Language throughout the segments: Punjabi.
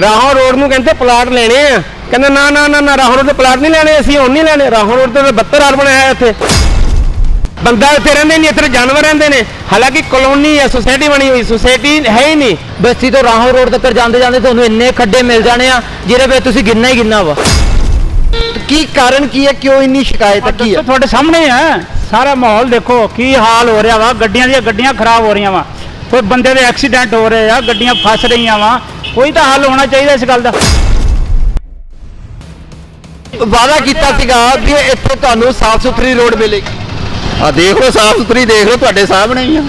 ਰਾਹੋਂ ਰੋਡ ਨੂੰ ਕਹਿੰਦੇ ਪਲਾਟ ਲੈਣੇ ਆ। ਕਹਿੰਦੇ ਨਾ ਨਾ ਨਾ ਨਾ ਰਾਹੋਂ ਰੋਡ ਤੇ ਪਲਾਟ ਨਹੀਂ ਲੈਣੇ ਅਸੀਂ ਹੁਣ ਨਹੀਂ ਲੈਣੇ। ਰਾਹੋਂ ਰੋਡ ਤੇ ਤਾਂ 72 ਹਾਲ ਬਣਾਇਆ ਇੱਥੇ। ਬੰਦਾ ਇੱਥੇ ਰਹਿੰਦੇ ਨਹੀਂ ਇੱਥੇ ਜਾਨਵਰ ਰਹਿੰਦੇ ਨੇ। ਹਾਲਾਂਕਿ ਕਲੋਨੀ ਹੈ ਸੁਸਾਇਟੀ ਬਣੀ ਹੋਈ ਸੁਸਾਇਟੀ ਹੈ ਹੀ ਨਹੀਂ। ਬਸਤੀ ਤੋਂ ਰਾਹੋਂ ਰੋਡ ਤੱਕ ਜਾਂਦੇ ਜਾਂਦੇ ਤੁਹਾਨੂੰ ਇੰਨੇ ਖੱਡੇ ਮਿਲ ਜਾਣੇ ਆ ਜਿਹਦੇ ਵਿੱਚ ਤੁਸੀਂ ਗਿਣਨਾ ਹੀ ਗਿਣਨਾ ਵਾ। ਕੀ ਕਾਰਨ ਕੀ ਹੈ ਕਿਉਂ ਇੰਨੀ ਸ਼ਿਕਾਇਤ ਕੀ ਹੈ? ਤੁਹਾਡੇ ਸਾਹਮਣੇ ਹੈ ਸਾਰਾ ਮਾਹੌਲ ਦੇਖੋ ਕੀ ਹਾਲ ਹੋ ਰਿਹਾ ਵਾ ਗੱਡੀਆਂ ਦੀਆਂ ਗੱਡੀਆਂ ਖਰਾਬ ਹੋ ਰਹੀਆਂ ਵਾ। ਕੋਈ ਬੰਦੇ ਦੇ ਐਕਸੀਡੈਂਟ ਹੋ ਰਹੇ ਆ ਗੱਡੀਆਂ ਫਸ ਰਹੀਆਂ ਵਾ। ਕੋਈ ਤਾਂ ਹੱਲ ਹੋਣਾ ਚਾਹੀਦਾ ਇਸ ਗੱਲ ਦਾ। ਵਾਅਦਾ ਕੀਤਾ ਸੀਗਾ ਵੀ ਇੱਥੇ ਤੁਹਾਨੂੰ ਸਾਫ਼ ਸੁਥਰੀ ਰੋਡ ਮਿਲੇਗੀ। ਆ ਦੇਖ ਲਓ ਸਾਫ਼ ਸੁਥਰੀ ਦੇਖ ਲਓ ਤੁਹਾਡੇ ਸਾਹਮਣੇ ਹੀ ਆ।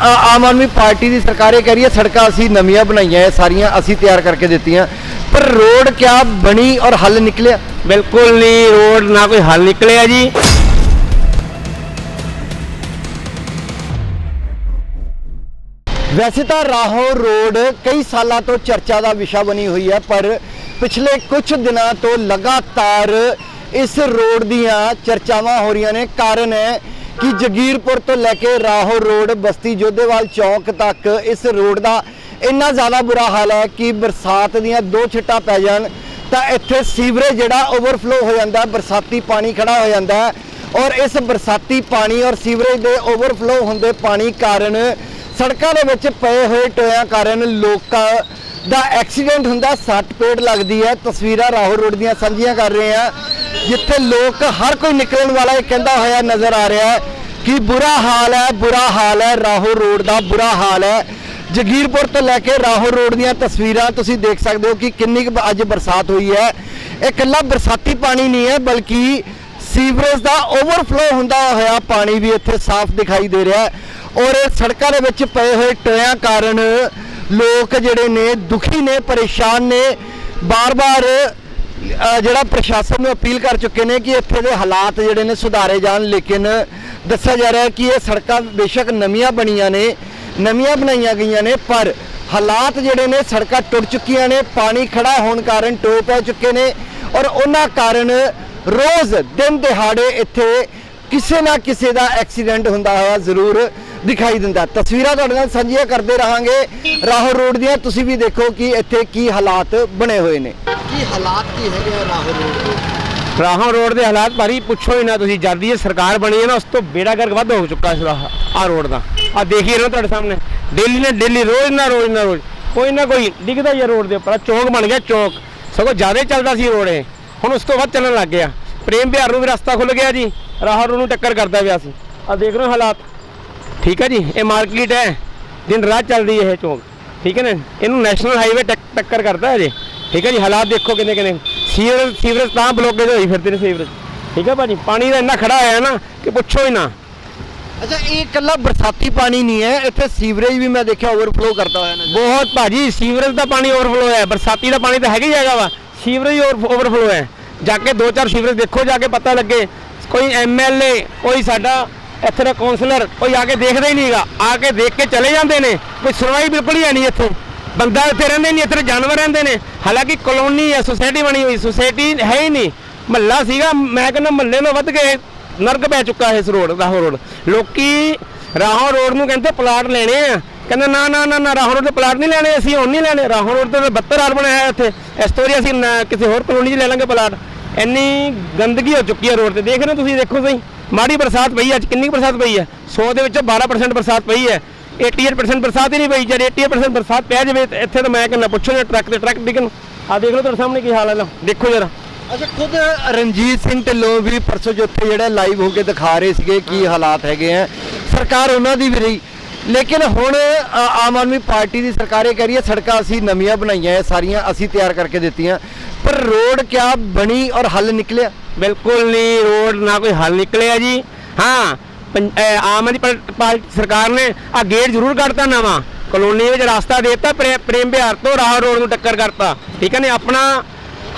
ਆ- ਆਮ ਆਦਮੀ ਪਾਰਟੀ ਦੀ ਸਰਕਾਰ ਇਹ ਕਹਿ ਰਹੀ ਹੈ ਸੜਕਾਂ ਅਸੀਂ ਨਵੀਆਂ ਬਣਾਈਆਂ ਹੈ ਸਾਰੀਆਂ ਅਸੀਂ ਤਿਆਰ ਕਰਕੇ ਦਿੱਤੀਆਂ। ਪਰ ਰੋਡ ਕਿਆ ਬਣੀ ਔਰ ਹੱਲ ਨਿਕਲਿਆ? ਬਿਲਕੁਲ ਨਹੀਂ ਰੋਡ ਨਾ ਕੋਈ ਹੱਲ ਨਿਕਲਿਆ ਜੀ। ਵੈਸੇ ਤਾਂ ਰਾਹੋਂ ਰੋਡ ਕਈ ਸਾਲਾਂ ਤੋਂ ਚਰਚਾ ਦਾ ਵਿਸ਼ਾ ਬਣੀ ਹੋਈ ਹੈ, ਪਰ ਪਿਛਲੇ ਕੁਝ ਦਿਨਾਂ ਤੋਂ ਲਗਾਤਾਰ ਇਸ ਰੋਡ ਦੀਆਂ ਚਰਚਾਵਾਂ ਹੋ ਰਹੀਆਂ ਨੇ। ਕਾਰਨ ਹੈ ਕਿ ਜਗੀਰਪੁਰ ਤੋਂ ਲੈ ਕੇ ਰਾਹੋਂ ਰੋਡ, ਬਸਤੀ ਜੋਧੇਵਾਲ ਚੌਕ ਤੱਕ ਇਸ ਰੋਡ ਦਾ ਇੰਨਾ ਜ਼ਿਆਦਾ ਬੁਰਾ ਹਾਲ ਹੈ ਕਿ ਬਰਸਾਤ ਦੀਆਂ ਦੋ ਛਿੱਟਾਂ ਪੈ ਜਾਣ, ਤਾਂ ਇੱਥੇ ਸੀਵਰੇਜ ਜਿਹੜਾ ਓਵਰਫਲੋ ਹੋ ਜਾਂਦਾ, ਬਰਸਾਤੀ ਪਾਣੀ ਖੜਾ ਹੋ ਜਾਂਦਾ ਔਰ ਇਸ ਬਰਸਾਤੀ ਪਾਣੀ ਔਰ ਸੀਵਰੇਜ ਦੇ ਓਵਰਫਲੋ ਹੁੰਦੇ ਪਾਣੀ ਕਾਰਨ ਸੜਕਾਂ ਦੇ ਵਿੱਚ ਪਏ ਹੋਏ ਟੋਇਆਂ ਕਾਰਨ ਲੋਕਾਂ ਦਾ ਐਕਸੀਡੈਂਟ ਹੁੰਦਾ, ਸੱਟ ਪੇਟ ਲੱਗਦੀ ਹੈ। ਤਸਵੀਰਾਂ ਰਾਹੋਂ ਰੋਡ ਦੀਆਂ ਸਾਂਝੀਆਂ ਕਰ ਰਹੇ ਆ ਜਿੱਥੇ ਲੋਕ ਹਰ ਕੋਈ ਨਿਕਲਣ ਵਾਲਾ ਇਹ ਕਹਿੰਦਾ ਹੋਇਆ ਨਜ਼ਰ ਆ ਰਿਹਾ ਹੈ ਕਿ ਬੁਰਾ ਹਾਲ ਹੈ, ਬੁਰਾ ਹਾਲ ਹੈ ਰਾਹੋਂ ਰੋਡ ਦਾ ਬੁਰਾ ਹਾਲ ਹੈ। ਜਗੀਰਪੁਰ ਤੋਂ ਲੈ ਕੇ ਰਾਹੋਂ ਰੋਡ ਦੀਆਂ ਤਸਵੀਰਾਂ ਤੁਸੀਂ ਦੇਖ ਸਕਦੇ ਹੋ ਕਿ ਕਿੰਨੀ ਕੁ ਅੱਜ ਬਰਸਾਤ ਹੋਈ ਹੈ। ਇਹ ਇਕੱਲਾ ਬਰਸਾਤੀ ਪਾਣੀ ਨਹੀਂ ਹੈ, ਬਲਕਿ ਸੀਵਰੇਜ ਦਾ ਓਵਰਫਲੋ ਹੁੰਦਾ ਹੋਇਆ ਪਾਣੀ ਵੀ ਇੱਥੇ ਸਾਫ਼ ਦਿਖਾਈ ਦੇ ਰਿਹਾ ਹੈ। ਔਰ ਸੜਕਾਂ ਦੇ ਵਿੱਚ ਪਏ ਹੋਏ ਟੋਇਆਂ ਕਾਰਨ ਲੋਕ ਜਿਹੜੇ ਨੇ ਦੁਖੀ ਨੇ, ਪਰੇਸ਼ਾਨ ਨੇ। ਬਾਰ-ਬਾਰ ਜਿਹੜਾ ਪ੍ਰਸ਼ਾਸਨ ਨੂੰ ਅਪੀਲ ਕਰ ਚੁੱਕੇ ਨੇ ਕਿ ਇੱਥੇ ਦੇ ਹਾਲਾਤ ਜਿਹੜੇ ਨੇ ਸੁਧਾਰੇ ਜਾਣ, ਲੇਕਿਨ ਦੱਸਿਆ ਜਾ ਰਿਹਾ ਕਿ ਇਹ ਸੜਕਾਂ ਬੇਸ਼ੱਕ ਨਵੀਆਂ ਬਣੀਆਂ ਨੇ, ਨਵੀਆਂ ਬਣਾਈਆਂ ਗਈਆਂ ਨੇ, ਪਰ ਹਾਲਾਤ ਜਿਹੜੇ ਨੇ ਸੜਕਾਂ ਟੁੱਟ ਚੁੱਕੀਆਂ ਨੇ, ਪਾਣੀ ਖੜਾ ਹੋਣ ਕਾਰਨ ਟੋਏ ਪੈ ਚੁੱਕੇ ਨੇ ਔਰ ਉਹਨਾਂ ਕਾਰਨ ਰੋਜ਼ ਦਿਨ ਦਿਹਾੜੇ ਇੱਥੇ ਕਿਸੇ ਨਾ ਕਿਸੇ ਦਾ ਐਕਸੀਡੈਂਟ ਹੁੰਦਾ ਹੋਇਆ ਜ਼ਰੂਰ ਦਿਖਾਈ ਦਿੰਦਾ। ਤਸਵੀਰਾਂ ਤੁਹਾਡੇ ਨਾਲ ਸਾਂਝੀਆਂ ਕਰਦੇ ਰਹਾਂਗੇ। ਰਾਹੋਂ ਰੋਡ ਦੀਆਂ ਤੁਸੀਂ ਵੀ ਦੇਖੋ ਕਿ ਇੱਥੇ ਕੀ ਹਾਲਾਤ ਬਣੇ ਹੋਏ ਨੇ। ਕੀ ਹਾਲਾਤ ਕੀ ਹੈਗੇ ਆ ਰਾਹੋਂ ਰੋਡ ਦੇ? ਰਾਹੋਂ ਰੋਡ ਦੇ ਹਾਲਾਤ ਭਾਰੀ ਪੁੱਛੋ ਹੀ ਨਾ ਤੁਸੀਂ। ਜਦ ਦੀ ਇਹ ਸਰਕਾਰ ਬਣੀ ਹੈ ਨਾ ਉਸ ਤੋਂ ਬੇੜਾ ਗਰਕ ਵੱਧ ਹੋ ਚੁੱਕਾ ਆ ਰੋਡ ਦਾ। ਆ ਦੇਖੀ ਰਹੇ ਹੋ ਤੁਹਾਡੇ ਸਾਹਮਣੇ। ਡੇਲੀ ਨੇ ਡੇਲੀ ਰੋਜ਼ ਨਾ ਰੋਜ਼ ਨਾ ਰੋਜ਼। ਕੋਈ ਨਾ ਕੋਈ ਡਿੱਗਦਾ ਹੀ ਹੈ ਰੋਡ ਦੇ ਉੱਪਰ। ਚੌਕ ਬਣ ਗਿਆ ਚੌਕ। ਸਗੋਂ ਜ਼ਿਆਦਾ ਹੀ ਚੱਲਦਾ ਸੀ ਰੋਡ ਇਹ। ਹੁਣ ਉਸ ਤੋਂ ਵੱਧ ਚੱਲਣ ਲੱਗ ਗਿਆ। ਪ੍ਰੇਮ ਵਿਹਾਰ ਨੂੰ ਵੀ ਰਸਤਾ ਖੁੱਲ ਗਿਆ ਜੀ। ਰਾਹੋਂ ਰੋਡ ਨੂੰ ਟੱਕਰ ਕਰਦਾ ਪਿਆ ਸੀ। ਆ ਦੇਖ ਰਹੇ ਹੋ ਹਾਲਾਤ। ਠੀਕ ਹੈ ਜੀ ਇਹ ਮਾਰਕੀਟ ਹੈ। ਦਿਨ ਰਾਤ ਚੱਲਦੀ ਹੈ ਇਹ ਚੌਕ। ਠੀਕ ਹੈ ਨਾ? ਇਹਨੂੰ ਨੈਸ਼ਨਲ ਹਾਈਵੇ ਟੱਕਰ ਕਰਦਾ ਹੈ ਜੀ ਠੀਕ ਹੈ ਜੀ ਹਾਲਾਤ ਦੇਖੋ ਕਿੰਨੇ ਕਿੰਨੇ। ਸੀਵਰੇਜ ਸੀਵਰੇਜ ਤਾਂ ਬਲੋਕੇਜ ਹੋਈ ਫਿਰਦੇ ਨੇ ਸੀਵਰੇਜ। ਠੀਕ ਹੈ ਭਾਜੀ ਪਾਣੀ ਦਾ ਇੰਨਾ ਖੜਾ ਹੋਇਆ ਨਾ ਕਿ ਪੁੱਛੋ ਹੀ ਨਾ। ਅੱਛਾ ਇਹ ਇਕੱਲਾ ਬਰਸਾਤੀ ਪਾਣੀ ਨਹੀਂ ਹੈ ਇੱਥੇ ਸੀਵਰੇਜ ਵੀ ਮੈਂ ਦੇਖਿਆ ਓਵਰਫਲੋ ਕਰਦਾ ਹੋਇਆ ਨਜ਼ਰ ਬਹੁਤ ਭਾਜੀ ਸੀਵਰੇਜ ਦਾ ਪਾਣੀ ਓਵਰਫਲੋ ਹੈ। ਬਰਸਾਤੀ ਦਾ ਪਾਣੀ ਤਾਂ ਹੈਗਾ ਹੀ ਹੈਗਾ ਵਾ। ਸੀਵਰੇਜ ਓਵਰਫਲੋ ਹੈ। ਜਾ ਕੇ ਦੋ ਚਾਰ ਸੀਵਰੇਜ ਦੇਖੋ ਜਾ ਕੇ ਪਤਾ ਲੱਗੇ। ਕੋਈ ਐਮਐਲਏ ਕੋਈ ਸਾਡਾ ਇੱਥੇ ਦਾ ਕਾਉਂਸਲਰ ਕੋਈ ਆ ਕੇ ਦੇਖਦਾ ਹੀ ਨਹੀਂਗਾ। ਆ ਕੇ ਦੇਖ ਕੇ ਚਲੇ ਜਾਂਦੇ ਨੇ। ਕੋਈ ਸੁਣਵਾਈ ਬਿਲਕੁਲ ਹੀ ਹੈ ਨਹੀਂ ਇੱਥੇ। ਬੰਦਾ ਇੱਥੇ ਰਹਿੰਦੇ ਨਹੀਂ, ਇੱਥੇ ਜਾਨਵਰ ਰਹਿੰਦੇ ਨੇ। ਹਾਲਾਂਕਿ ਕਲੋਨੀ ਹੈ ਸੁਸਾਇਟੀ ਬਣੀ ਹੋਈ ਸੁਸਾਇਟੀ ਹੈ ਹੀ ਨਹੀਂ। ਮਹੱਲਾ ਸੀਗਾ, ਮੈਂ ਕਹਿੰਦਾ ਮਹੱਲੇ ਨੂੰ ਵੱਧ ਕੇ ਨਰਕ ਪੈ ਚੁੱਕਾ ਹੈ ਇਸ ਰੋਡ, ਰਾਹੋਂ ਰੋਡ। ਲੋਕੀ ਰਾਹੋਂ ਰੋਡ ਨੂੰ ਕਹਿੰਦੇ ਪਲਾਟ ਲੈਣੇ ਆ। ਕਹਿੰਦੇ ਨਾ ਨਾ ਨਾ ਨਾ, ਰਾਹੋਂ ਰੋਡ ਤੇ ਪਲਾਟ ਨਹੀਂ ਲੈਣੇ, ਅਸੀਂ ਹੁਣ ਨਹੀਂ ਲੈਣੇ। ਰਾਹੋਂ ਰੋਡ ਤੇ ਤਾਂ 72 ਹਾਲ ਬਣਾਇਆ ਇੱਥੇ। ਇਸ ਤੋਂ ਵਧੀਆ ਅਸੀਂ ਨਾ- ਕਿਸੇ ਹੋਰ ਕਲੋਨੀ 'ਚ ਲੈ ਲਾਂਗੇ ਪਲਾਟ। ਇੰਨੀ ਗੰਦਗੀ ਹੋ ਚੁੱਕੀ ਹੈ ਰੋਡ ਤੇ। ਦੇਖ ਰਹੇ ਹੋ ਤੁਸੀਂ, ਦੇਖੋ ਸਹੀ। ਮਾੜੀ ਬਰਸਾਤ ਪਈ ਹੈ ਅੱਜ ਕਿੰਨੀ ਬਰਸਾਤ ਪਈ ਹੈ 100 ਦੇ ਵਿੱਚੋਂ 12% ਬਰਸਾਤ ਪਈ ਹੈ 88% ਬਰਸਾਤ ਹੀ ਨਹੀਂ ਪਈ, ਜਦ 88% ਬਰਸਾਤ ਪੈ ਜਾਵੇ, ਤੇ ਇੱਥੇ ਤਾਂ ਮੈਂ ਕਹਿੰਦਾ ਪੁੱਛੋ ਜੇ ਟਰੱਕ ਤੇ ਟਰੱਕ ਡਿੱਗਣ। ਆ ਦੇਖ ਲਓ ਤੁਹਾਡੇ ਸਾਹਮਣੇ ਕੀ ਹਾਲ ਹੈ ਲਓ ਦੇਖੋ ਜਰਾ। ਅੱਛਾ, ਖੁਦ ਰਣਜੀਤ ਸਿੰਘ ਢਿੱਲੋਂ ਵੀ ਪਰਸੋਂ ਚੌਥੇ ਜਿਹੜਾ ਲਾਈਵ ਹੋ ਕੇ ਦਿਖਾ ਰਹੇ ਸੀਗੇ ਕੀ ਹਾਲਾਤ ਹੈਗੇ ਆ। ਸਰਕਾਰ ਉਹਨਾਂ ਦੀ ਵੀ ਰਹੀ। ਲੇਕਿਨ ਹੁਣ ਆਮ ਆਦਮੀ ਪਾਰਟੀ ਦੀ ਸਰਕਾਰ ਇਹ ਕਹਿ ਰਹੀ ਹੈ, ਸੜਕਾਂ ਅਸੀਂ ਨਵੀਆਂ ਬਣਾਈਆਂ ਹੈ ਸਾਰੀਆਂ ਅਸੀਂ ਤਿਆਰ ਕਰਕੇ ਦਿੱਤੀਆਂ। ਪਰ ਰੋਡ ਕਿਆ ਬਣੀ ਔਰ ਹੱਲ ਨਿਕਲਿਆ? ਬਿਲਕੁਲ ਨਹੀਂ, ਰੋਡ ਨਾ ਕੋਈ ਹੱਲ ਨਿਕਲਿਆ ਜੀ। ਹਾਂ, ਪੰ- ਆਮ ਆਦਮੀ ਪਾਰ- ਪਾਰਟੀ ਸਰਕਾਰ ਨੇ ਆ ਗੇਟ ਜ਼ਰੂਰ ਕੱਢਤਾ ਨਵਾਂ। ਕਲੋਨੀ ਵਿੱਚ ਰਸਤਾ ਦੇਤਾ, ਪ੍ਰੇਮ ਬਿਹਾਰ ਤੋਂ ਰਾਹ ਰੋਡ ਨੂੰ ਟੱਕਰ ਕਰਤਾ। ਠੀਕ ਹੈ ਨੇ, ਆਪਣਾ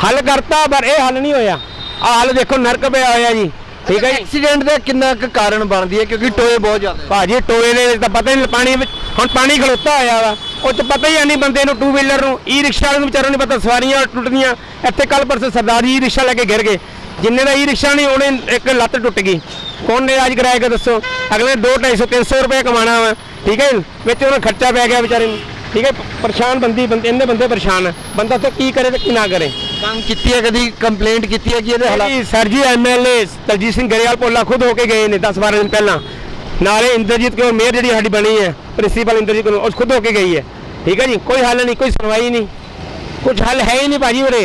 ਹੱਲ ਕਰਤਾ, ਪਰ ਇਹ ਹੱਲ ਨਹੀਂ ਹੋਇਆ। ਆ ਹੱਲ ਦੇਖੋ, ਨਰਕ ਪਿਆ ਹੋਇਆ ਜੀ। ਠੀਕ ਹੈ ਜੀ। ਐਕਸੀਡੈਂਟ ਦਾ ਕਿੰਨਾ ਕੁ ਕਾਰਨ ਬਣਦੀ ਹੈ? ਕਿਉਂਕਿ ਟੋਏ ਬਹੁਤ ਜ਼ਿਆਦਾ ਹੈ। ਭਾਜੀ ਟੋਏ ਦੇ ਵਿੱਚ ਤਾਂ ਪਤਾ ਹੀ ਨਹੀਂ ਪਾਣੀ ਵਿੱਚ ਹੁਣ ਪਾਣੀ ਖਲੋਤਾ ਹੋਇਆ ਵਾ। ਉਹ ਚ ਪਤਾ ਹੀ ਨਹੀਂ ਬੰਦੇ ਨੂੰ ਟੂ ਵੀਲਰ ਨੂੰ। ਈ ਰਿਕਸ਼ਾ ਵਾਲੇ ਨੂੰ ਵਿਚਾਰਿਆਂ ਨੂੰ ਨੀ ਪਤਾ ਸਵਾਰੀਆਂ ਟੁੱਟਦੀਆਂ। ਇੱਥੇ ਕੱਲ ਪਰਸੋਂ ਸਰਦਾਰੀ ਈ ਰਿਕਸ਼ਾ ਲੈ ਕੇ ਗਿਰ ਗਏ। ਜਿੰਨੇ ਦਾ ਈ ਰਿਕਸ਼ਾ ਨਹੀਂ ਉਹਨੇ ਇੱਕ ਲੱਤ ਟੁੱਟ ਗਈ। ਕੌਣ ਨੇ ਇਲਾਜ ਕਰਾਏਗਾ ਦੱਸੋ? ਅਗਲੇ 2 250 300 ਰੁਪਏ ਕਮਾਣਾ ਵਾ। ਠੀਕ ਹੈ? ਵਿੱਚ ਉਹਨਾਂ ਖਰਚਾ ਪੈ ਗਿਆ ਵਿਚਾਰੇ ਨੂੰ। ਠੀਕ ਹੈ? ਪਰੇਸ਼ਾਨ ਬੰਦੀ ਬੰਦੇ ਇੰਨੇ ਬੰਦੇ ਪਰੇਸ਼ਾਨ ਹੈ ਬੰਦਾ ਉੱਥੇ ਕੀ ਕਰੇ ਤੇ ਕੀ ਨਾ ਕਰੇ? ਕੰਮ ਕੀਤੀ ਹੈ ਕਦੀ ਕੰਪਲੇਂਟ ਕੀਤੀ ਹੈ ਕਿ ਇਹਦੇ ਹਾਲਾਤ ਜੀ ਸਰ ਜੀ ਐਮਐਲਏ ਦਲਜੀਤ ਸਿੰਘ ਗਰੇਵਾਲ ਪੋਲਾ ਖੁਦ ਹੋ ਕੇ ਗਏ ਨੇ 10 12 ਦਿਨ ਪਹਿਲਾਂ। ਨਾਲੇ ਇੰਦਰਜੀਤ ਕੌਰ ਮੇਅਰ ਜਿਹੜੀ ਸਾਡੀ ਬਣੀ ਹੈ ਪ੍ਰਿੰਸੀਪਲ ਇੰਦਰਜੀਤ ਕੌਰ ਉਹ ਖੁਦ ਹੋ ਕੇ ਗਈ ਹੈ। ਠੀਕ ਹੈ ਜੀ ਕੋਈ ਹੱਲ ਨਹੀਂ ਕੋਈ ਸੁਣਵਾਈ ਨਹੀਂ। ਕੁਝ ਹੱਲ ਹੈ ਹੀ ਨਹੀਂ ਭਾਜੀ ਉਰੇ।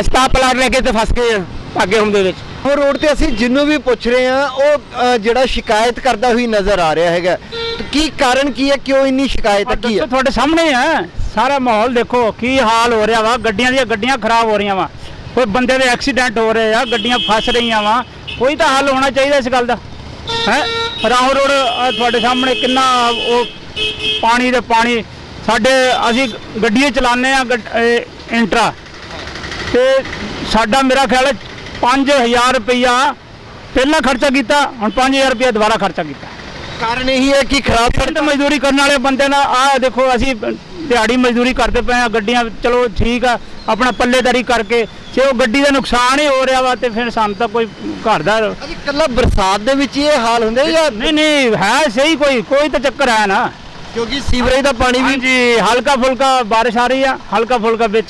ਅਸੀਂ ਤਾਂ ਪਲਾਟ ਲੈ ਕੇ ਤੇ ਫਸ ਗਏ ਆ ਭਾਗੇ ਹਮ ਦੇ ਵਿੱਚ। ਉਹ ਰੋਡ ਤੇ ਅਸੀਂ ਜਿੰਨੂੰ ਵੀ ਪੁੱਛ ਰਹੇ ਹਾਂ ਉਹ ਜਿਹੜਾ ਸ਼ਿਕਾਇਤ ਕਰਦਾ ਹੋਈ ਨਜ਼ਰ ਆ ਰਿਹਾ ਹੈਗਾ। ਕੀ ਕਾਰਨ ਕੀ ਹੈ ਕਿਉਂ ਇੰਨੀ ਸ਼ਿਕਾਇਤ ਕੀ ਹੈ? ਤੁਹਾਡੇ ਸਾਹਮਣੇ ਹੈ ਸਾਰਾ ਮਾਹੌਲ ਦੇਖੋ ਕੀ ਹਾਲ ਹੋ ਰਿਹਾ ਵਾ। ਗੱਡੀਆਂ ਦੀਆਂ ਗੱਡੀਆਂ ਖਰਾਬ ਹੋ ਰਹੀਆਂ ਵਾ। ਕੋਈ ਬੰਦੇ ਦੇ ਐਕਸੀਡੈਂਟ ਹੋ ਰਹੇ ਆ ਗੱਡੀਆਂ ਫਸ ਰਹੀਆਂ ਵਾ। ਕੋਈ ਤਾਂ ਹੱਲ ਹੋਣਾ ਚਾਹੀਦਾ ਇਸ ਗੱਲ ਦਾ। ਹੈ? ਰਾਹੋਂ ਰੋਡ ਆਹ ਤੁਹਾਡੇ ਸਾਹਮਣੇ ਕਿੰਨਾ ਉਹ ਪਾਣੀ ਦੇ ਪਾਣੀ। ਸਾਡੇ ਅਸੀਂ ਗੱਡੀਆਂ ਚਲਾਉਂਦੇ ਆ ਇੰਟਰਾ। ਤੇ ਸਾਡਾ ਮੇਰਾ ਖਿਆਲ ਹੈ 5000 ਰੁਪਇਆ ਪਹਿਲਾਂ ਖਰਚਾ ਕੀਤਾ ਹੁਣ 5000 ਰੁਪਇਆ ਦੁਬਾਰਾ ਖਰਚਾ ਕੀਤਾ। ਕਾਰਨ ਇਹੀ ਹੈ ਕਿ ਖਰਾਬ ਮਜ਼ਦੂਰੀ ਕਰਨ ਵਾਲੇ ਬੰਦੇ ਨਾਲ ਆਹ ਦੇਖੋ ਅਸੀਂ ਦਿਹਾੜੀ ਮਜ਼ਦੂਰੀ ਕਰਦੇ ਪਏ ਆ ਗੱਡੀਆਂ ਚਲੋ ਠੀਕ ਆ ਆਪਣਾ ਪੱਲੇਦਾਰੀ ਕਰਕੇ ਜੇ ਉਹ ਗੱਡੀ ਦਾ ਨੁਕਸਾਨ ਹੀ ਹੋ ਰਿਹਾ ਵਾ ਤੇ ਫਿਰ ਸਾਨੂੰ ਤਾਂ ਕੋਈ ਘਰ ਦਾ ਅਜੀ ਕੱਲਾ ਬਰਸਾਤ ਦੇ ਵਿੱਚ ਇਹ ਹਾਲ ਹੁੰਦੇ ਜਾਂ ਨਹੀਂ ਨਹੀਂ ਹੈ ਸਹੀ ਕੋਈ ਕੋਈ ਤਾਂ ਚੱਕਰ ਹੈ ਨਾ। ਕਿਉਂਕਿ ਸੀਵਰੇਜ ਦਾ ਪਾਣੀ ਵੀ ਹਾਂਜੀ ਹਲਕਾ ਫੁਲਕਾ ਬਾਰਿਸ਼ ਆ ਰਹੀ ਆ ਹਲਕਾ ਫੁਲਕਾ ਵਿੱਚ।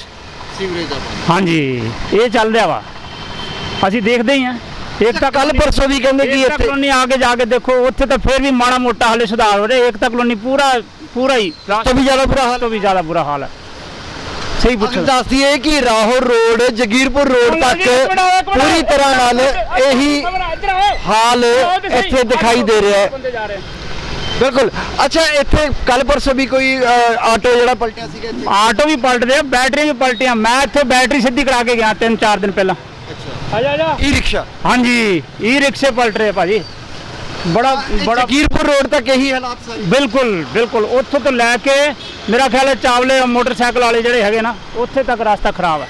ਸੀਵਰੇਜ ਦਾ ਹਾਂਜੀ ਇਹ ਚੱਲ ਰਿਹਾ ਵਾ। ਅਸੀਂ ਦੇਖਦੇ ਹੀ ਆ। ਇੱਕ ਤਾਂ ਕੱਲ ਪਰਸੋਂ ਵੀ ਕਹਿੰਦੇ ਕਿ ਇੱਥੇ ਕਲੋਨੀ ਆ ਕੇ ਜਾ ਕੇ ਦੇਖੋ ਉੱਥੇ ਤਾਂ ਫਿਰ ਵੀ ਮਾੜਾ ਮੋਟਾ ਹਲੇ ਸੁਧਾਰ ਹੋ ਰਿਹਾ। ਏਕਤਾ ਕਲੋਨੀ ਪੂਰਾ ਪੂਰਾ ਹੀ ਤੋਂ ਵੀ ਜ਼ਿਆਦਾ ਬੁਰਾ ਹਾਲ ਤੋਂ ਵੀ ਜ਼ਿਆਦਾ ਬੁਰਾ ਹਾਲ ਹੈ। ਸਹੀ ਪੁੱਛੋ। ਦੱਸਦੀ ਹੈ ਕਿ ਰਾਹੋਰ ਰੋਡ ਜਗੀਰਪੁਰ ਰੋਡ ਤੱਕ ਪੂਰੀ ਤਰ੍ਹਾਂ ਨਾਲ ਇਹੀ ਹਾਲ ਇੱਥੇ ਦਿਖਾਈ ਦੇ ਰਿਹਾ ਹੈ। ਬਿਲਕੁਲ। ਅੱਛਾ ਇੱਥੇ ਕੱਲ ਪਰਸੋਂ ਵੀ ਕੋਈ ਆਟੋ ਜਿਹੜਾ ਪਲਟਿਆ ਸੀਗਾ ਇੱਥੇ? ਆਟੋ ਵੀ ਪਲਟਦੇ ਆ ਬੈਟਰੀਆਂ ਵੀ ਪਲਟੀਆਂ। ਮੈਂ ਇੱਥੇ ਬੈਟਰੀ ਸਿੱਧੀ ਕਰਾ ਕੇ ਗਿਆ ਤਿੰਨ ਚਾਰ ਦਿਨ ਪਹਿਲਾਂ। ਆ ਜਾ ਆ ਜਾ। ਈ ਰਿਕਸ਼ਾ ਹਾਂਜੀ। ਈ ਰਿਕਸ਼ੇ ਪਲਟ ਰਹੇ ਭਾਜੀ। ਬੜਾ ਬੜਾ ਜਗੀਰਪੁਰ ਰੋਡ ਤੱਕ ਇਹੀ ਹਾਲਾਤ ਸਾਰੇ ਬਿਲਕੁਲ ਬਿਲਕੁਲ। ਉੱਥੋਂ ਤੋਂ ਲੈ ਕੇ ਮੇਰਾ ਖਿਆਲ ਹੈ ਚਾਵਲੇ ਮੋਟਰਸਾਈਕਲ ਵਾਲੇ ਜਿਹੜੇ ਹੈਗੇ ਨਾ ਉੱਥੇ ਤੱਕ ਰਸਤਾ ਖਰਾਬ ਹੈ।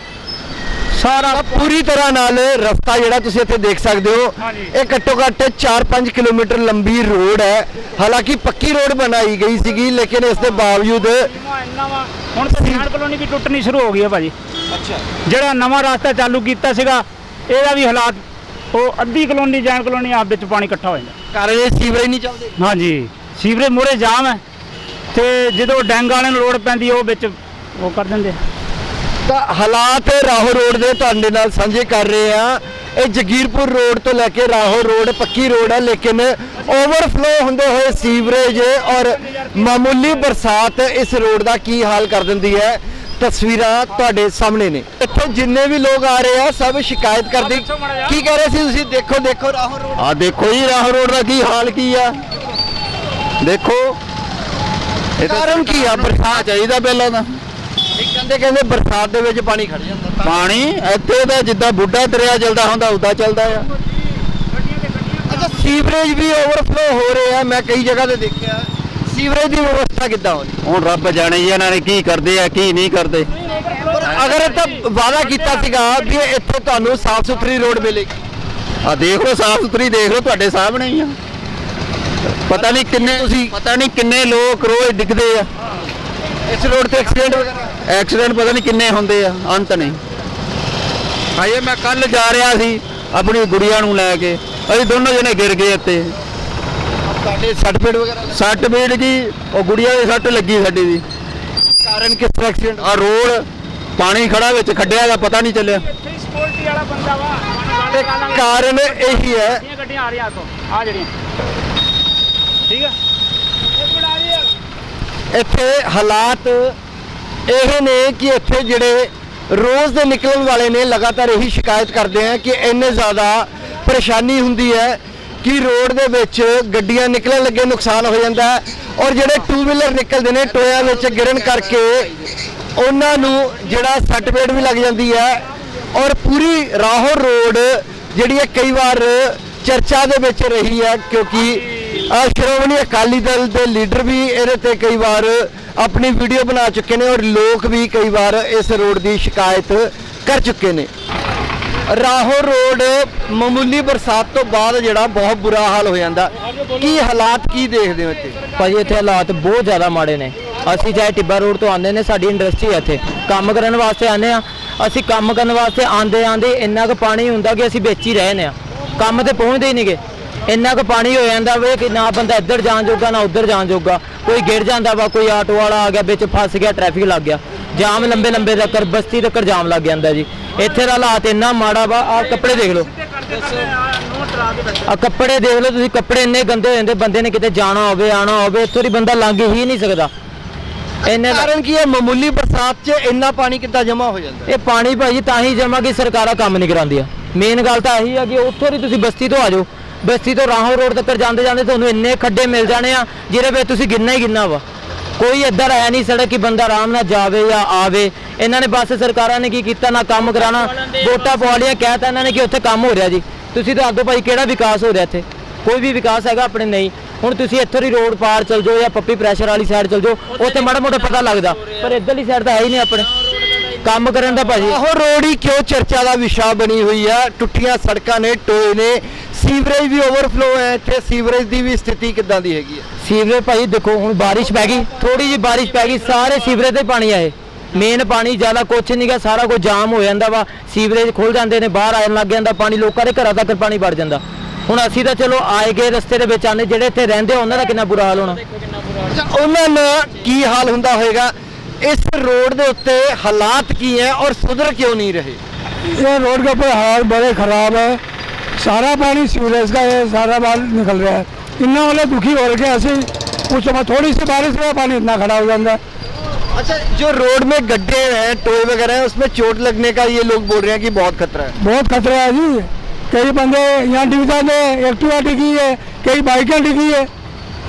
ਸਾਰਾ ਪੂਰੀ ਤਰ੍ਹਾਂ ਨਾਲ ਰਸਤਾ ਜਿਹੜਾ ਤੁਸੀਂ ਇੱਥੇ ਦੇਖ ਸਕਦੇ ਹੋ। ਇਹ ਘੱਟੋ ਘੱਟ 4-5 ਕਿਲੋਮੀਟਰ ਲੰਬੀ ਰੋਡ ਹੈ। ਹਾਲਾਂਕਿ ਪੱਕੀ ਰੋਡ ਬਣਾਈ ਗਈ ਸੀਗੀ ਲੇਕਿਨ ਇਸ ਦੇ ਬਾਵਜੂਦ ਹੁਣ ਤਾਂ ਸਿਆਣ ਕਲੋਨੀ ਵੀ ਟੁੱਟਣੀ ਸ਼ੁਰੂ ਹੋ ਗਈ ਹੈ ਭਾਜੀ। ਅੱਛਾ। ਜਿਹੜਾ ਨਵਾਂ ਰਸਤਾ ਚਾਲੂ ਕੀਤਾ ਸੀਗਾ ਇਹਦਾ ਵੀ ਹਾਲਾਤ ਉਹ ਅੱਧੀ ਕਲੋਨੀ ਜੈਨ ਕਲੋਨੀ ਆਪ ਵਿੱਚ ਪਾਣੀ ਇਕੱਠਾ ਹੋ ਜਾਂਦਾ। ਕਾਰਨ ਇਹ ਸੀਵਰੇਜ ਨਹੀਂ ਚੱਲਦੇ? ਹਾਂਜੀ ਸੀਵਰੇਜ ਮੂਹਰੇ ਜਾਮ ਹੈ ਤੇ ਜਦੋਂ ਡੈਂਗ ਵਾਲਿਆਂ ਨੂੰ ਲੋੜ ਪੈਂਦੀ ਉਹ ਵਿੱਚ ਉਹ ਕਰ ਦਿੰਦੇ ਤਾਂ ਹਾਲਾਤ ਰਾਹੋ ਰੋਡ ਦੇ ਤੁਹਾਡੇ ਨਾਲ ਸਾਂਝੇ ਕਰ ਰਹੇ ਆ ਇਹ ਜਗੀਰਪੁਰ ਰੋਡ ਤੋਂ ਲੈ ਕੇ ਰਾਹੋ ਰੋਡ ਪੱਕੀ ਰੋਡ ਹੈ ਲੇਕਿਨ ਓਵਰਫਲੋ ਹੁੰਦੇ ਹੋਏ ਸੀਵਰੇਜ ਔਰ ਮਾਮੂਲੀ ਬਰਸਾਤ ਇਸ ਰੋਡ ਦਾ ਕੀ ਹਾਲ ਕਰ ਦਿੰਦੀ ਹੈ? ਤਸਵੀਰਾਂ ਤੁਹਾਡੇ ਸਾਹਮਣੇ ਨੇ। ਇੱਥੇ ਜਿੰਨੇ ਵੀ ਲੋਕ ਆ ਰਹੇ ਆ ਸਭ ਸ਼ਿਕਾਇਤ ਕਰਦੇ। ਕੀ ਕਹਿ ਰਹੇ ਸੀ ਤੁਸੀਂ? ਦੇਖੋ ਦੇਖੋ ਰਾਹੋ ਰੋਡ। ਆ ਦੇਖੋ ਜੀ ਰਾਹ ਰੋਡ ਦਾ ਕੀ ਹਾਲ ਕੀ ਆ? ਦੇਖੋ। ਇਹ ਤਾਂ ਕਾਰਨ ਕੀ ਆ? ਬਰਸਾਤ ਚਾਹੀਦਾ ਪਹਿਲਾਂ ਤਾਂ। ਇਹ ਕਹਿੰਦੇ ਕਹਿੰਦੇ ਬਰਸਾਤ ਦੇ ਵਿੱਚ ਪਾਣੀ ਖੜ ਜਾਂਦਾ। ਪਾਣੀ ਇੱਥੇ ਦਾ ਜਿੱਦਾਂ ਬੁੱਢਾ ਦਰਿਆ ਚੱਲਦਾ ਹੁੰਦਾ ਉਦਾਂ ਚੱਲਦਾ ਆ। ਅੱਛਾ ਸੀਵਰੇਜ ਵੀ ਓਵਰਫਲੋ ਹੋ ਰਹੇ ਆ ਮੈਂ ਕਈ ਜਗ੍ਹਾ ਤੇ ਦੇਖਿਆ। ਸੀਵਰੇਜ ਦੀ ਵਿਵਸਥਾ ਕਿੱਦਾਂ ਹੋਣੀ ਹੁਣ ਰੱਬ ਜਾਣੇ ਜੀ ਇਹਨਾਂ ਨੇ ਕੀ ਕਰਦੇ ਆ ਕੀ ਨਹੀਂ ਕਰਦੇ। ਪਰ ਅਗਰ ਇਹ ਤਾਂ ਵਾਅਦਾ ਕੀਤਾ ਸੀਗਾ ਵੀ ਇੱਥੇ ਤੁਹਾਨੂੰ ਸਾਫ਼ ਸੁਥਰੀ ਰੋਡ ਮਿਲੇਗੀ। ਆ ਦੇਖ ਲਓ ਸਾਫ਼ ਸੁਥਰੀ ਦੇਖ ਲਓ ਤੁਹਾਡੇ ਸਾਹਮਣੇ ਹੀ ਆ। ਪਤਾ ਨਹੀਂ ਕਿੰਨੇ ਤੁਸੀਂ ਪਤਾ ਨਹੀਂ ਕਿੰਨੇ ਲੋਕ ਰੋਜ਼ ਡਿੱਗਦੇ ਆ। ਇਸ ਰੋਡ ਤੇ ਐਕਸੀਡੈਂਟ ਵਗੈਰਾ ਐਕਸੀਡੈਂਟ ਪਤਾ ਨਹੀਂ ਕਿੰਨੇ ਹੁੰਦੇ ਆ ਅੰਤ ਨਹੀਂ। ਹਾਏ ਮੈਂ ਕੱਲ ਜਾ ਰਿਹਾ ਸੀ ਆਪਣੀ ਗੁੜੀਆ ਨੂੰ ਲੈ ਕੇ। ਅਸੀਂ ਦੋਨੋਂ ਜਣੇ ਗਿਰ ਗਏ ਇੱਥੇ। ਤੁਹਾਡੇ ਸਰਟੀਫਿਕੇਟ ਵਗੈਰਾ ਲੱਗੇ? ਸੱਟ ਬੀੜ ਜੀ ਉਹ ਗੁੜੀਆ ਦੀ ਸੱਟ ਲੱਗੀ ਸਾਡੀ ਦੀ। ਕਾਰਨ ਕਿਸ ਤਰ੍ਹਾਂ ਐਕਸੀਡੈਂਟ ਆ ਰੋਡ ਪਾਣੀ ਖੜਾ ਵਿੱਚ ਖੱਡਿਆ ਦਾ ਪਤਾ ਨਹੀਂ ਚੱਲਿਆ। ਸਕਿਉਰਟੀ ਵਾਲਾ ਬੰਦਾ ਵਾ। ਤੇ ਕਾਰਨ ਇਹੀ ਹੈ। ਇਹ ਗੱਡੀਆਂ ਆ ਰਹੀਆਂ ਆਕੋ ਆ ਜਿਹੜੀਆਂ। ਠੀਕ ਆ? ਇੱਕ ਮਿੰਟ ਆ ਰਹੀ ਹੈ ਇੱਥੇ ਹਾਲਾਤ ਇਹ ਨੇ ਕਿ ਇੱਥੇ ਜਿਹੜੇ ਰੋਜ਼ ਦੇ ਨਿਕਲਣ ਵਾਲੇ ਨੇ ਲਗਾਤਾਰ ਇਹੀ ਸ਼ਿਕਾਇਤ ਕਰਦੇ ਆ ਕਿ ਇੰਨੇ ਜ਼ਿਆਦਾ ਪਰੇਸ਼ਾਨੀ ਹੁੰਦੀ ਹੈ ਕਿ ਰੋਡ ਦੇ ਵਿੱਚ ਗੱਡੀਆਂ ਨਿਕਲਣ ਲੱਗੇ, ਨੁਕਸਾਨ ਹੋ ਜਾਂਦਾ ਔਰ ਜਿਹੜੇ ਟੂ ਵੀਲਰ ਨਿਕਲਦੇ ਨੇ, ਟੋਇਆਂ ਵਿੱਚ ਗਿਰਨ ਕਰਕੇ ਉਹਨਾਂ ਨੂੰ ਜਿਹੜਾ ਸੱਟ ਪੇਟ ਵੀ ਲੱਗ ਜਾਂਦੀ ਹੈ ਔਰ ਪੂਰੀ ਰਾਹੋ ਰੋਡ ਜਿਹੜੀ ਹੈ ਕਈ ਵਾਰ ਚਰਚਾ ਦੇ ਵਿੱਚ ਰਹੀ ਹੈ ਕਿਉਂਕਿ ਸ਼੍ਰੋਮਣੀ ਅਕਾਲੀ ਦਲ ਦੇ ਲੀਡਰ ਵੀ ਇਹਦੇ ਤੇ ਕਈ ਵਾਰ ਆਪਣੀ ਵੀਡੀਓ ਬਣਾ ਚੁੱਕੇ ਨੇ ਔਰ ਲੋਕ ਵੀ ਕਈ ਵਾਰ ਇਸ ਰੋਡ ਦੀ ਸ਼ਿਕਾਇਤ ਕਰ ਚੁੱਕੇ ਨੇ। ਰਾਹੋ ਰੋਡ ਮਾਮੂਲੀ ਬਰਸਾਤ ਤੋਂ ਬਾਅਦ ਜਿਹੜਾ ਬਹੁਤ ਬੁਰਾ ਹਾਲ ਹੋ ਜਾਂਦਾ। ਕੀ ਹਾਲਾਤ ਕੀ ਦੇਖਦੇ ਹੋ ਇੱਥੇ? ਭਾਜੀ, ਇੱਥੇ ਹਾਲਾਤ ਬਹੁਤ ਜ਼ਿਆਦਾ ਮਾੜੇ ਨੇ। ਅਸੀਂ ਚਾਹੇ ਟਿੱਬਾ ਰੋਡ ਤੋਂ ਆਉਂਦੇ ਨੇ, ਸਾਡੀ ਇੰਡਸਟਰੀ ਹੈ ਇੱਥੇ। ਕੰਮ ਕਰਨ ਵਾਸਤੇ ਆਉਂਦੇ ਆ ਅਸੀਂ ਕੰਮ ਕਰਨ ਵਾਸਤੇ ਆਂਦੇ ਆਂਦੇ ਇੰਨਾ ਕੁ ਪਾਣੀ ਹੁੰਦਾ ਕਿ ਅਸੀਂ ਵਿੱਚ ਹੀ ਰਹਿੰਦੇ ਆ ਕੰਮ ਤੇ ਪਹੁੰਚਦੇ ਹੀ ਨਹੀਂਗੇ ਇੰਨਾ ਕੁ ਪਾਣੀ ਹੋ ਜਾਂਦਾ ਵੇ ਕਿ ਨਾ ਬੰਦਾ ਇੱਧਰ ਜਾਣ ਜੋਗਾ, ਨਾ ਉੱਧਰ ਜਾਣ ਜੋਗਾ। ਕੋਈ ਗਿਰ ਜਾਂਦਾ ਵਾ, ਕੋਈ ਆਟੋ ਵਾਲਾ ਆ ਗਿਆ, ਵਿੱਚ ਫਸ ਗਿਆ ਟ੍ਰੈਫਿਕ ਲੱਗ ਗਿਆ। ਜਾਮ ਲੰਬੇ ਲੰਬੇ ਤੱਕ ਬਸਤੀ ਤੱਕ ਜਾਮ ਲੱਗ ਜਾਂਦਾ ਜੀ। ਇੱਥੇ ਦਾ ਹਾਲਾਤ ਇੰਨਾ ਮਾੜਾ ਵਾ ਆ ਕੱਪੜੇ ਦੇਖ ਲਓ। ਆ ਕੱਪੜੇ ਦੇਖ ਲਓ ਤੁਸੀਂ ਕੱਪੜੇ ਇੰਨੇ ਗੰਦੇ ਹੋ ਜਾਂਦੇ ਬੰਦੇ ਨੇ ਕਿਤੇ ਜਾਣਾ ਹੋਵੇ ਆਣਾ ਹੋਵੇ ਇੱਥੋਂ ਦੀ ਬੰਦਾ ਲੰਘ ਹੀ ਨਹੀਂ ਸਕਦਾ। ਇੰਨੇ ਕਾਰਨ ਕੀ ਹੈ? ਮਾਮੂਲੀ ਬਰਸਾਤ 'ਚ ਇੰਨਾ ਪਾਣੀ ਕਿੱਦਾਂ ਜਮ੍ਹਾਂ ਹੋ ਜਾਂਦਾ? ਇਹ ਪਾਣੀ ਭਾਜੀ ਤਾਂ ਹੀ ਜਮਾ ਕਿ ਸਰਕਾਰਾਂ ਕੰਮ ਨਹੀਂ ਕਰਾਉਂਦੀਆਂ। ਮੇਨ ਗੱਲ ਤਾਂ ਇਹੀ ਆ ਕਿ ਉੱਥੋਂ ਦੀ ਤੁਸੀਂ ਬਸਤੀ ਤੋਂ ਆ ਜਾਓ। ਬਸਤੀ ਤੋਂ ਰਾਹੋਂ ਰੋਡ ਤੱਕ ਜਾਂਦੇ ਜਾਂਦੇ ਤੁਹਾਨੂੰ ਇੰਨੇ ਖੱਡੇ ਮਿਲ ਜਾਣੇ ਆ ਜਿਹਦੇ ਵਿੱਚ ਤੁਸੀਂ ਗਿਣਨਾ ਹੀ ਗਿਣਨਾ ਵਾ। ਕੋਈ ਇੱਧਰ ਹੈ ਨਹੀਂ ਸੜਕ, ਕਿ ਬੰਦਾ ਆਰਾਮ ਨਾਲ ਜਾਵੇ ਜਾਂ ਆਵੇ। ਇਹਨਾਂ ਨੇ ਬਸ ਸਰਕਾਰਾਂ ਨੇ ਕੀ ਕੀਤਾ? ਨਾ ਕੰਮ ਕਰਾਣਾ ਵੋਟਾਂ ਪਵਾ ਲਈਆਂ ਕਹਿਤਾ ਇਹਨਾਂ ਨੇ ਕਿ ਉੱਥੇ ਕੰਮ ਹੋ ਰਿਹਾ ਜੀ। ਤੁਸੀਂ ਦੱਸ ਦਿਓ ਭਾਈ ਕਿਹੜਾ ਵਿਕਾਸ ਹੋ ਰਿਹਾ ਇੱਥੇ? ਕੋਈ ਵੀ ਵਿਕਾਸ ਹੈਗਾ ਆਪਣੇ ਨਹੀਂ। ਹੁਣ ਤੁਸੀਂ ਇੱਥੋਂ ਦੀ ਰੋਡ ਪਾਰ ਚਲ ਜਾਓ ਜਾਂ ਪੱਪੀ ਪ੍ਰੈਸ਼ਰ ਵਾਲੀ ਸਾਈਡ ਚਲ ਜਾਓ, ਉੱਥੇ ਮਾੜਾ ਮੋਟਾ ਪਤਾ ਲੱਗਦਾ। ਪਰ ਇੱਧਰਲੀ ਸਾਈਡ ਤਾਂ ਹੈ ਹੀ ਨਹੀਂ ਆਪਣੇ। ਕੰਮ ਕਰਨ ਦਾ ਭਾਜੀ। ਉਹ ਰੋਡ ਹੀ ਕਿਉਂ ਚਰਚਾ ਦਾ ਵਿਸ਼ਾ ਬਣੀ ਹੋਈ ਆ? ਟੁੱਟੀਆਂ ਸੜਕਾਂ ਨੇ, ਟੋਏ ਨੇ। ਸੀਵਰੇਜ ਵੀ ਓਵਰਫਲੋ ਹੈ ਇੱਥੇ। ਸੀਵਰੇਜ ਦੀ ਵੀ ਸਥਿਤੀ ਕਿੱਦਾਂ ਦੀ ਹੈਗੀ ਹੈ ਸੀਵਰੇਜ ਭਾਈ ਦੇਖੋ ਹੁਣ ਬਾਰਿਸ਼ ਪੈ ਗਈ ਥੋੜੀ ਜਿਹੀ ਬਾਰਿਸ਼ ਪੈ ਗਈ ਸਾਰੇ ਸੀਵਰੇਜ ਤੇ ਪਾਣੀ ਆਏ ਮੇਨ ਪਾਣੀ ਜ਼ਿਆਦਾ ਕੁਛ ਨਹੀਂਗਾ ਸਾਰਾ ਕੁਝ ਜਾਮ ਹੋ ਜਾਂਦਾ ਵਾ ਸੀਵਰੇਜ ਖੁੱਲ ਜਾਂਦੇ ਨੇ ਬਾਹਰ ਆਉਣ ਲੱਗ ਜਾਂਦਾ ਪਾਣੀ ਲੋਕਾਂ ਦੇ ਘਰਾਂ ਤੱਕ ਪਾਣੀ ਵੜ ਜਾਂਦਾ ਹੁਣ ਅਸੀਂ ਤਾਂ ਚਲੋ ਆਏ ਗਏ ਰਸਤੇ ਦੇ ਵਿੱਚ ਆਨੇ ਜਿਹੜੇ ਇੱਥੇ ਰਹਿੰਦੇ ਆ, ਉਹਨਾਂ ਦਾ ਕਿੰਨਾ ਬੁਰਾ ਹਾਲ ਹੋਣਾ ਅੱਛਾ ਉਹਨਾਂ ਨਾਲ ਕੀ ਹਾਲ ਹੁੰਦਾ ਹੋਏਗਾ ਇਸ ਰੋਡ ਦੇ ਉੱਤੇ ਹਾਲਾਤ ਕੀ ਹੈ ਔਰ ਸੁਧਰ ਕਿਉਂ ਨਹੀਂ ਰਹੇ ये रोड के ऊपर हाल बड़े खराब है सारा पानी सीवरेज का है सारा बाल निकल रहा है इन्ना वाले दुखी हो रखे ऐसे। ही कुछ समय थोड़ी सी बारिश में पानी इतना खड़ा हो जाता है अच्छा जो रोड में गड्ढे हैं टोए वगैरह हैं उसमें चोट लगने का ये लोग बोल रहे हैं कि बहुत खतरा है। बहुत खतरा है जी। कई बंदे यहाँ डिग जाते हैं एक्टिवा डिगी है कई बाइकें डिगी है।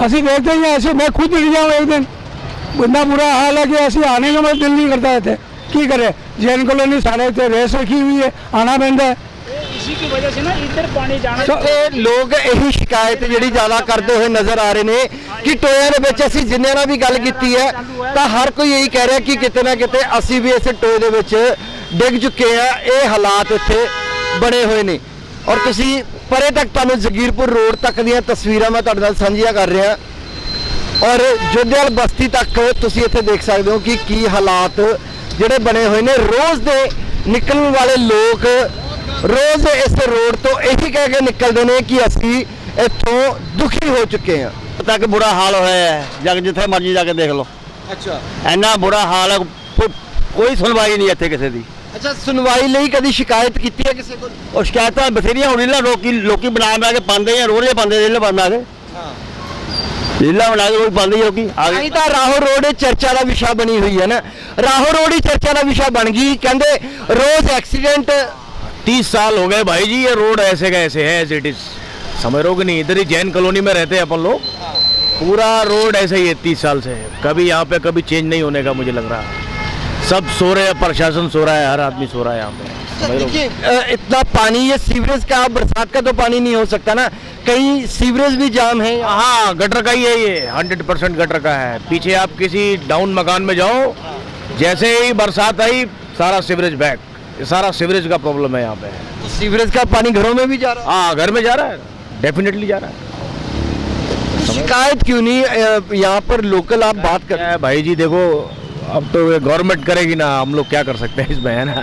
असं देखते ही हैं, ऐसे मैं खुद डिग जाऊँ एक दिन। इतना बुरा हाल है कि ऐसे आने का मेरा दिल नहीं करता थे की करे? जैन कॉलोनी सारे थे रेस रखी हुई है आना पैंदा है। इसी की वजह से ना इधर पानी जाना ਇੱਥੇ ਲੋਕ ਇਹੀ ਸ਼ਿਕਾਇਤ ਜਿਹੜੀ ਜ਼ਿਆਦਾ ਕਰਦੇ ਹੋਏ ਨਜ਼ਰ ਆ ਰਹੇ ਨੇ ਕਿ ਟੋਇਆਂ ਦੇ ਵਿੱਚ ਅਸੀਂ ਜਿੰਨਿਆਂ ਨਾਲ ਵੀ ਗੱਲ ਕੀਤੀ ਹੈ ਤਾਂ ਹਰ ਕੋਈ ਇਹੀ ਕਹਿ ਰਿਹਾ ਕਿ ਕਿਤੇ ਨਾ ਕਿਤੇ ਅਸੀਂ ਵੀ ਇਸ ਟੋਏ ਦੇ ਵਿੱਚ ਡਿੱਗ ਚੁੱਕੇ ਆ ਇਹ ਹਾਲਾਤ ਇੱਥੇ ਬਣੇ ਹੋਏ ਨੇ ਔਰ ਤੁਸੀਂ ਪਰੇ ਤੱਕ ਤੁਹਾਨੂੰ ਜ਼ਗੀਰਪੁਰ ਰੋਡ ਤੱਕ ਦੀਆਂ ਤਸਵੀਰਾਂ ਮੈਂ ਤੁਹਾਡੇ ਨਾਲ ਸਾਂਝੀਆਂ ਕਰ ਰਿਹਾ ਔਰ ਜੋਧੇਵਾਲ ਬਸਤੀ ਤੱਕ ਤੁਸੀਂ ਇੱਥੇ ਦੇਖ ਸਕਦੇ ਹੋ ਕਿ ਕੀ ਹਾਲਾਤ ਜਿਹੜੇ ਬਣੇ ਹੋਏ ਨੇ ਰੋਜ਼ ਦੇ ਨਿਕਲਣ ਵਾਲੇ ਲੋਕ ਰੋਜ਼ ਇਸ ਰੋਡ ਤੋਂ ਇਹੀ ਕਹਿ ਕੇ ਨਿਕਲਦੇ ਨੇ ਕਿ ਅਸੀਂ ਇੱਥੋਂ ਦੁਖੀ ਹੋ ਚੁੱਕੇ ਹਾਂ। ਤੱਕ ਬੁਰਾ ਹਾਲ ਹੋਇਆ ਹੈ। ਜਗ ਜਿੱਥੇ ਮਰਜ਼ੀ ਜਾ ਕੇ ਦੇਖ ਲਓ। ਅੱਛਾ। ਇੰਨਾ ਬੁਰਾ ਹਾਲ ਹੈ ਕੋ- ਕੋਈ ਸੁਣਵਾਈ ਨਹੀਂ ਇੱਥੇ ਕਿਸੇ ਦੀ। ਅੱਛਾ ਸੁਣਵਾਈ ਲਈ ਕਦੀ ਸ਼ਿਕਾਇਤ ਕੀਤੀ ਹੈ ਕਿਸੇ ਕੋਲ? ਉਹ ਸ਼ਿਕਾਇਤਾਂ ਬਥੇਰੀਆਂ ਹੋਣੀ ਨਾ ਲੋਕੀ ਲੋਕੀ ਬਣਾ ਬਣਾ ਕੇ ਪਾਉਂਦੇ ਆ ਰੋੜੇ ਪਾਉਂਦੇ ਰੀਲਾਂ ਬਣਾ ਕੇ। ਰੀਲਾਂ ਬਣਾ ਕੇ ਰੋਜ਼ ਪਾਉਂਦੇ ਹੀ ਲੋਕੀ। ਆ ਨਹੀਂ ਤਾਂ ਰਾਹੋ ਰੋਡ ਇਹ ਚਰਚਾ ਦਾ ਵਿਸ਼ਾ ਬਣੀ ਹੋਈ ਹੈ ਨਾ। ਰਾਹੋ ਰੋਡ ਹੀ ਚਰਚਾ ਦਾ ਵਿਸ਼ਾ ਬਣ ਗਈ। ਕਹਿੰਦੇ ਰੋਜ਼ ਐਕਸੀਡੈਂਟ तीस साल हो गए भाई जी ये रोड ऐसे का ऐसे है एज इट इज़ समझ रहे हो कि नहीं इधर ही जैन कॉलोनी में रहते हैं अपन लोग। पूरा रोड ऐसे ही है तीस साल से। कभी यहाँ पे कभी चेंज नहीं होने का मुझे लग रहा। है सब सो रहे हैं प्रशासन सो रहा है हर आदमी सो रहा है यहाँ पे? देखिए इतना पानी ये सीवरेज का बरसात का तो पानी नहीं हो सकता ना। कहीं सीवरेज भी जाम है। हाँ गटर का ही है ये हंड्रेड परसेंट गटर का है। पीछे आप किसी डाउन मकान में जाओ जैसे ही बरसात आई सारा सीवरेज बैक ये सारा सीवरेज का प्रॉब्लम है यहाँ पे तो सीवरेज का पानी घरों में भी जा रहा हाँ घर में जा रहा है डेफिनेटली जा रहा है है शिकायत क्यों नहीं अ, यहाँ पर लोकल आप बात कर क्या है भाई जी देखो अब तो ये गवर्नमेंट करेगी ना हम लोग क्या कर सकते हैं इसमें है ना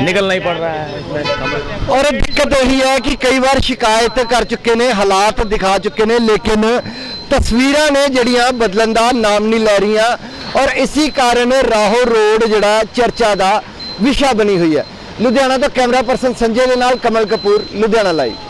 निकलना ही पड़ रहा है इसमें और दिक्कत यही है कि कई बार शिकायत कर चुके ने हालात दिखा चुके ने लेकिन ਤਸਵੀਰਾਂ ਨੇ ਜਿਹੜੀਆਂ ਬਦਲਣ ਦਾ ਨਾਮ ਨਹੀਂ ਲੈ ਰਹੀਆਂ ਔਰ ਇਸੇ ਕਾਰਨ ਰਾਹੋ ਰੋਡ ਜਿਹੜਾ ਚਰਚਾ ਦਾ ਵਿਸ਼ਾ ਬਣੀ ਹੋਈ ਹੈ। ਲੁਧਿਆਣਾ ਤੋਂ ਕੈਮਰਾ ਪਰਸਨ ਸੰਜੇ ਦੇ ਨਾਲ ਕਮਲ ਕਪੂਰ, ਲੁਧਿਆਣਾ ਲਾਈਵ।